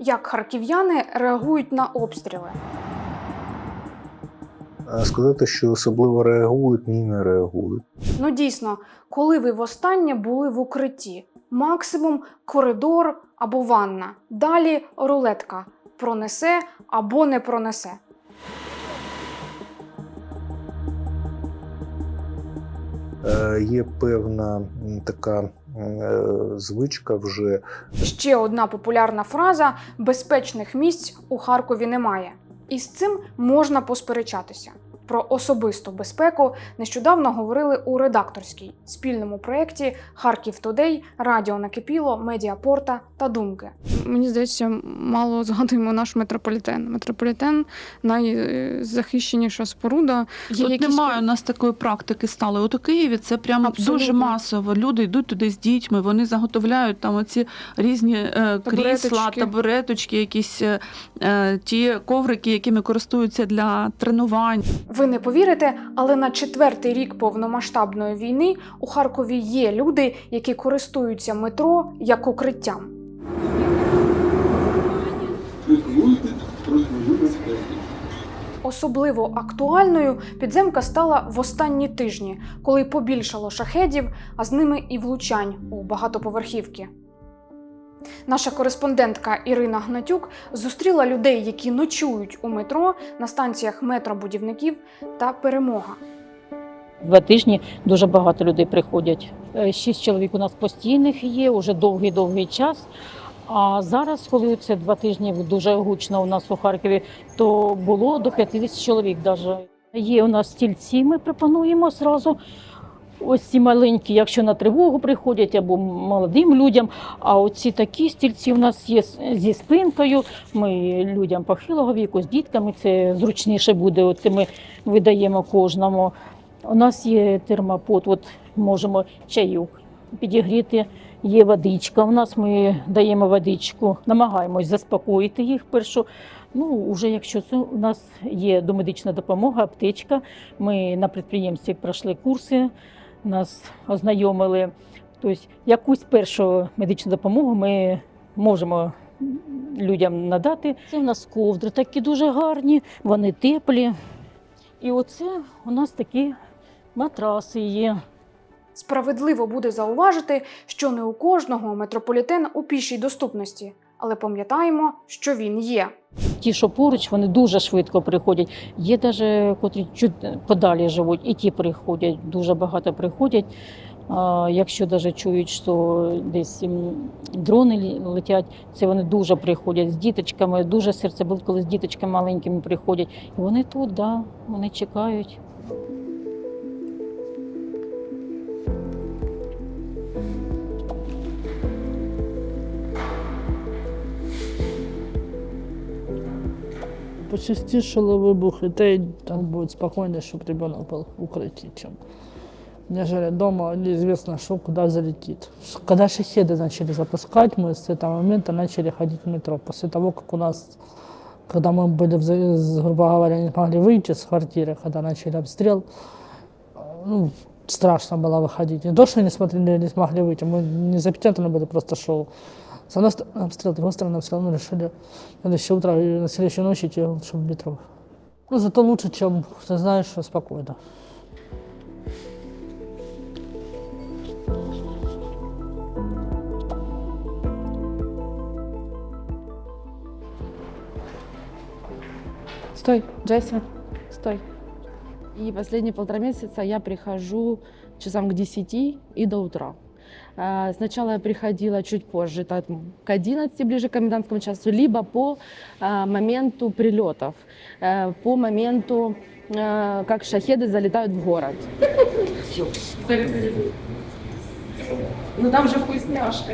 як харків'яни реагують на обстріли. Сказати, що особливо реагують, ні, не реагують. Ну дійсно, коли ви востаннє були в укритті, максимум коридор або ванна. Далі рулетка пронесе або не пронесе. Е, Є певна така звичка вже Ще одна популярна фраза: безпечних місць у Харкові немає. І з цим можна посперечатися. Про особисту безпеку нещодавно говорили у редакторській спільному проєкті Харків Тодей, Радіо Накипіло, Медіапорта та Думки. Мені здається, мало згадуємо наш метрополітен. Метрополітен найзахищеніша споруда. Тут немає у нас такої практики стали. От у Києві це прямо Абсолютно. дуже масово. Люди йдуть туди з дітьми, вони заготовляють там оці різні е, крісла, Табуреточки. табуреточки, якісь е, е, ті коврики, якими користуються для тренувань. Ви не повірите, але на четвертий рік повномасштабної війни у Харкові є люди, які користуються метро як укриттям. Особливо актуальною підземка стала в останні тижні, коли побільшало шахедів, а з ними і влучань у багатоповерхівки. Наша кореспондентка Ірина Гнатюк зустріла людей, які ночують у метро на станціях метробудівників та перемога. Два тижні дуже багато людей приходять. Е, Шість чоловік у нас постійних є, вже довгий-довгий час. А зараз, коли це два тижні дуже гучно у нас у Харкові, то було до 50 чоловік. Даже. Є у нас стільці, ми пропонуємо зразу. Ось ці маленькі, якщо на тривогу приходять або молодим людям. А оці такі стільці у нас є зі спинкою. Ми людям похилого віку, з дітками це зручніше буде. Оце ми видаємо кожному. У нас є термопод, от можемо чайок підігріти. Є водичка. У нас ми даємо водичку, намагаємось заспокоїти їх першу. Ну, вже якщо це у нас є домедична допомога, аптечка. Ми на підприємстві пройшли курси, нас ознайомили. Тобто якусь першу медичну допомогу ми можемо людям надати. Це у нас ковдри такі дуже гарні, вони теплі. І оце у нас такі матраси є. Справедливо буде зауважити, що не у кожного метрополітен у пішій доступності, але пам'ятаємо, що він є. Ті, що поруч, вони дуже швидко приходять. Є навіть, котрі чуть подалі живуть, і ті приходять, дуже багато приходять. Якщо навіть чують, що десь дрони летять, це вони дуже приходять з діточками. Дуже серце було, коли з діточками маленькими приходять. І вони тут, да, вони чекають. Почастішили вибухи, та й там буде спокійніше, щоб ребенок був в укритті, чим нежели дома неизвестно, что куда залетит. Когда шахеды начали запускать, мы с этого момента начали ходить в метро. После того, как у нас, когда мы были, в за- с- грубо говоря, не могли выйти с квартиры, когда начали обстрел, ну, страшно было выходить. Не то, что не смотрели, не смогли выйти, мы не запечатаны были, просто шоу. Одной стороны обстрел, другой стороны обстрел, мы решили на следующее утро и на следующую ночь идти лучше в метро. Ну, зато лучше, чем ты знаешь, что спокойно. Стой, Джесси, стой. И последние полтора месяца я прихожу часам к 10 и до утра. А, Сначала я приходила чуть позже, там, к 11, ближе к комендантскому часу, либо по а, моменту прилетов, э, по моменту, э, как шахеды залетают в город. Ну там же вкусняшка.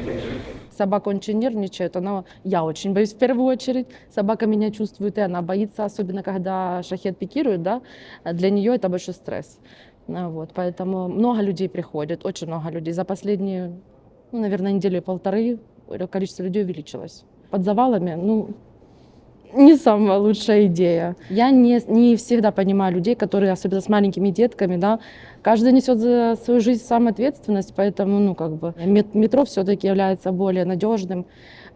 Собака очень нервничает, она, я очень боюсь в первую очередь. Собака меня чувствует, и она боится, особенно когда шахет пикирует, да, а для нее это большой стресс. А, Вот, поэтому много людей приходит, очень много людей. За последние, ну, наверное, недели полторы количество людей увеличилось. Под завалами, ну, не самая лучшая идея. Я не, не всегда понимаю людей, которые, особенно с маленькими детками, да, каждый несет за свою жизнь сам ответственность, поэтому, ну, как бы, мет- метро все-таки является более надежным,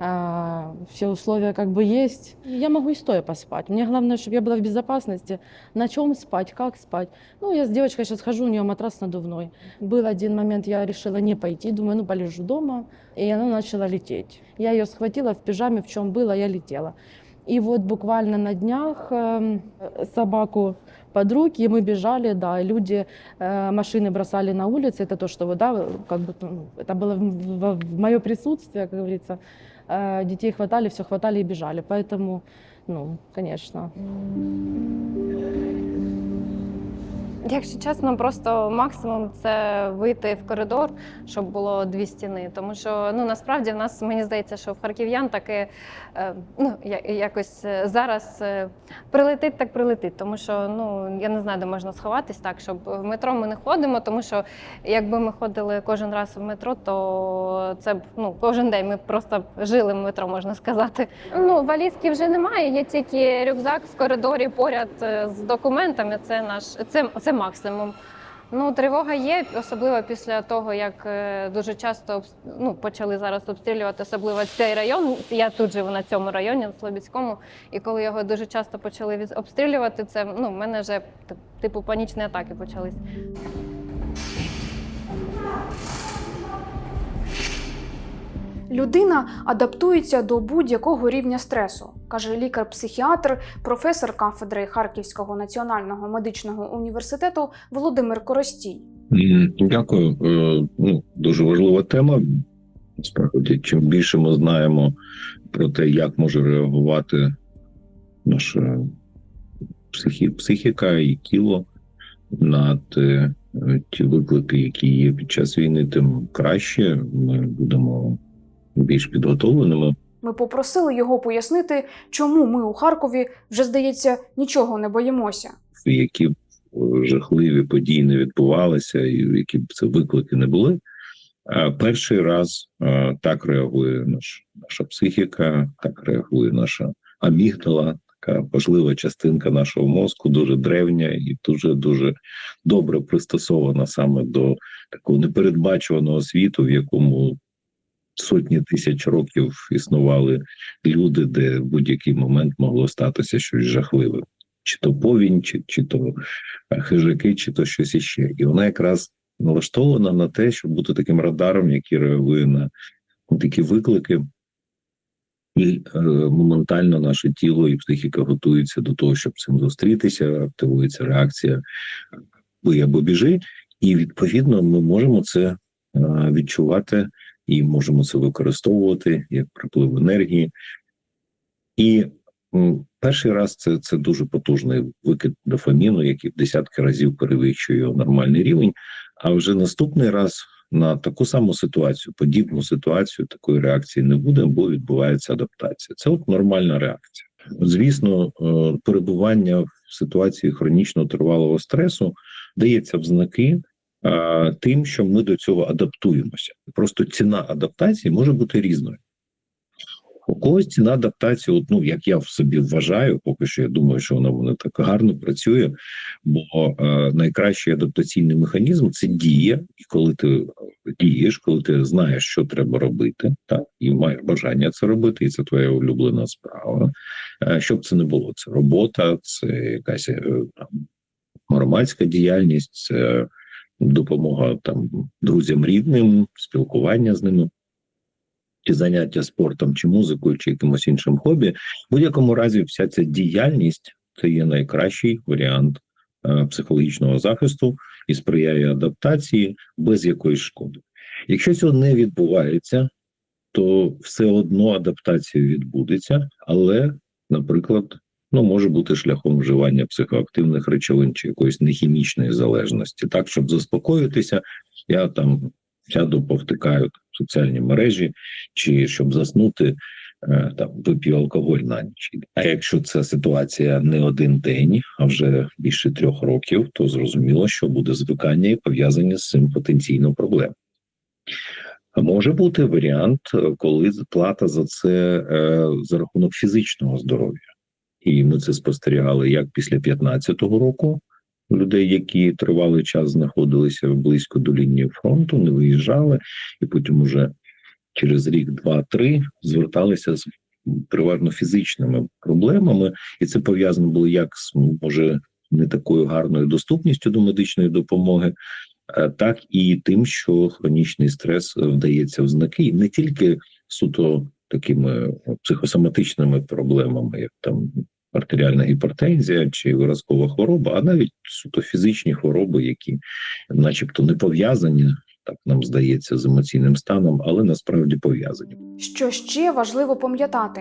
а, все условия как бы есть. Я могу и стоя поспать. Мне главное, чтобы я была в безопасности. На чем спать, как спать. Ну, я с девочкой сейчас хожу, у нее матрас надувной. Был один момент, я решила не пойти, думаю, ну, полежу дома, и она начала лететь. Я ее схватила в пижаме, в чем было, я летела. И вот буквально на днях эм, собаку под руки, и мы бежали, да, и люди э, машины бросали на улице, это то, что вот, да, как бы, ну, это было в, мое присутствие, как говорится, Э, детей хватали, все хватали и бежали, поэтому, ну, конечно. Якщо чесно, просто максимум це вийти в коридор, щоб було дві стіни. Тому що ну насправді в нас мені здається, що в харків'ян таки е, ну якось е, зараз е, прилетить, так прилетить. Тому що ну я не знаю, де можна сховатись так, щоб в метро ми не ходимо. Тому що якби ми ходили кожен раз в метро, то це б ну кожен день ми просто жили в метро, можна сказати. Ну валізки вже немає. Є тільки рюкзак в коридорі поряд е, з документами. Це наш це, це максимум. Ну, тривога є, особливо після того, як е, дуже часто ну, почали зараз обстрілювати, особливо цей район. Я тут живу на цьому районі, на Слобідському. І коли його дуже часто почали обстрілювати, це ну, в мене вже типу панічні атаки почались. Людина адаптується до будь-якого рівня стресу, каже лікар-психіатр, професор кафедри Харківського національного медичного університету Володимир Коростій. Дякую. Е, Ну, дуже важлива тема. Справді, чим більше ми знаємо про те, як може реагувати наша психі, психіка і тіло на те, ті виклики, які є під час війни, тим краще ми будемо більш підготовленими. Ми попросили його пояснити, чому ми у Харкові вже здається нічого не боїмося. які б е, жахливі події не відбувалися, і які б це виклики не були. Перший раз е, так реагує наш, наша психіка, так реагує наша амігдала, така важлива частинка нашого мозку, дуже древня і дуже дуже добре пристосована саме до такого непередбачуваного світу, в якому сотні тисяч років існували люди, де в будь-який момент могло статися щось жахливе чи то повінь, чи, чи то е, хижаки, чи то щось іще. І вона якраз налаштована на те, щоб бути таким радаром, який реагує на такі виклики. І е, моментально наше тіло і психіка готуються до того, щоб цим зустрітися, активується реакція бий або біжи, і відповідно ми можемо це е, відчувати і можемо це використовувати як приплив енергії. І перший раз це, це дуже потужний викид дофаміну, який в десятки разів перевищує нормальний рівень. А вже наступний раз на таку саму ситуацію, подібну ситуацію, такої реакції не буде, бо відбувається адаптація. Це от нормальна реакція. Звісно, е, перебування в ситуації хронічно тривалого стресу дається в знаки тим, що ми до цього адаптуємося. Просто ціна адаптації може бути різною. У когось ціна адаптації, от, ну як я в собі вважаю, поки що я думаю, що вона в мене так гарно працює. Бо е, найкращий адаптаційний механізм це дія, і коли ти е, дієш, коли ти знаєш, що треба робити, так і маєш бажання це робити, і це твоя улюблена справа. Е, щоб це не було, це робота, це якась е, там громадська діяльність, це допомога там друзям рідним, спілкування з ними чи заняття спортом, чи музикою, чи якимось іншим хобі. В будь-якому разі, вся ця діяльність це є найкращий варіант е, психологічного захисту і сприяє адаптації без якоїсь шкоди. Якщо цього не відбувається, то все одно адаптація відбудеться, але, наприклад, ну може бути шляхом вживання психоактивних речовин чи якоїсь нехімічної залежності. Так, щоб заспокоїтися, я там сяду, повтикаю соціальні мережі, чи щоб заснути, е, там вип'ю алкоголь на ніч. А якщо це ситуація не один день, а вже більше трьох років, то зрозуміло, що буде звикання і пов'язані з цим потенційно проблеми. А Може бути варіант, е, коли плата за це е, за рахунок фізичного здоров'я. І ми це спостерігали як після 15-го року. Людей, які тривалий час знаходилися близько до лінії фронту, не виїжджали, і потім уже через рік, два-три зверталися з переважно фізичними проблемами, і це пов'язано було як з може не такою гарною доступністю до медичної допомоги, е, так і тим, що хронічний стрес вдається в знаки, і не тільки суто такими психосоматичними проблемами, як там артеріальна гіпертензія чи виразкова хвороба, а навіть суто фізичні хвороби, які, начебто, не пов'язані, так нам здається, з емоційним станом, але насправді пов'язані. Що ще важливо пам'ятати: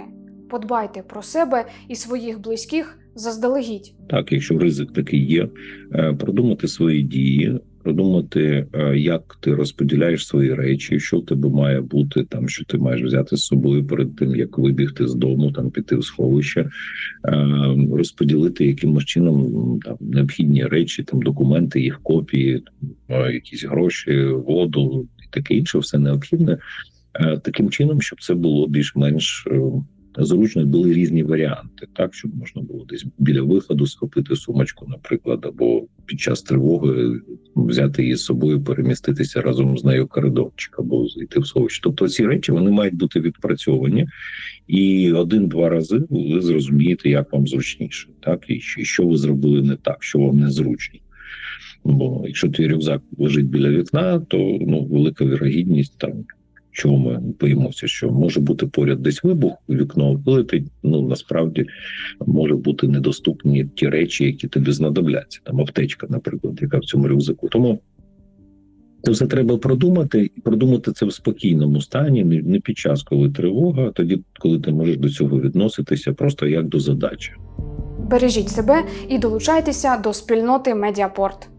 подбайте про себе і своїх близьких заздалегідь. Так, якщо ризик такий є, е, продумати свої дії, продумати, е, як ти розподіляєш свої речі, що в тебе має бути, там що ти маєш взяти з собою перед тим, як вибігти з дому, там піти в сховище, е, розподілити якимось чином там необхідні речі, там документи, їх копії, е, якісь гроші, воду і таке інше, все необхідне. Таким чином, щоб це було більш-менш зручно, були різні варіанти, так щоб можна було десь біля виходу схопити сумочку, наприклад, або під час тривоги взяти її з собою, переміститися разом з нею в коридорчик, або зайти в сховище. Тобто ці речі вони мають бути відпрацьовані, і один-два рази ви зрозумієте, як вам зручніше, так і що- ви зробили не так, що вам незручно. Бо якщо твій рюкзак лежить біля вікна, то ну велика вірогідність там чого ми боїмося, що може бути поряд десь вибух, вікно вилетить. Ну насправді може бути недоступні ті речі, які тобі знадобляться. Там аптечка, наприклад, яка в цьому рюкзаку. Тому це все треба продумати і продумати це в спокійному стані, не під час, коли тривога, а тоді, коли ти можеш до цього відноситися, просто як до задачі. Бережіть себе і долучайтеся до спільноти Медіапорт.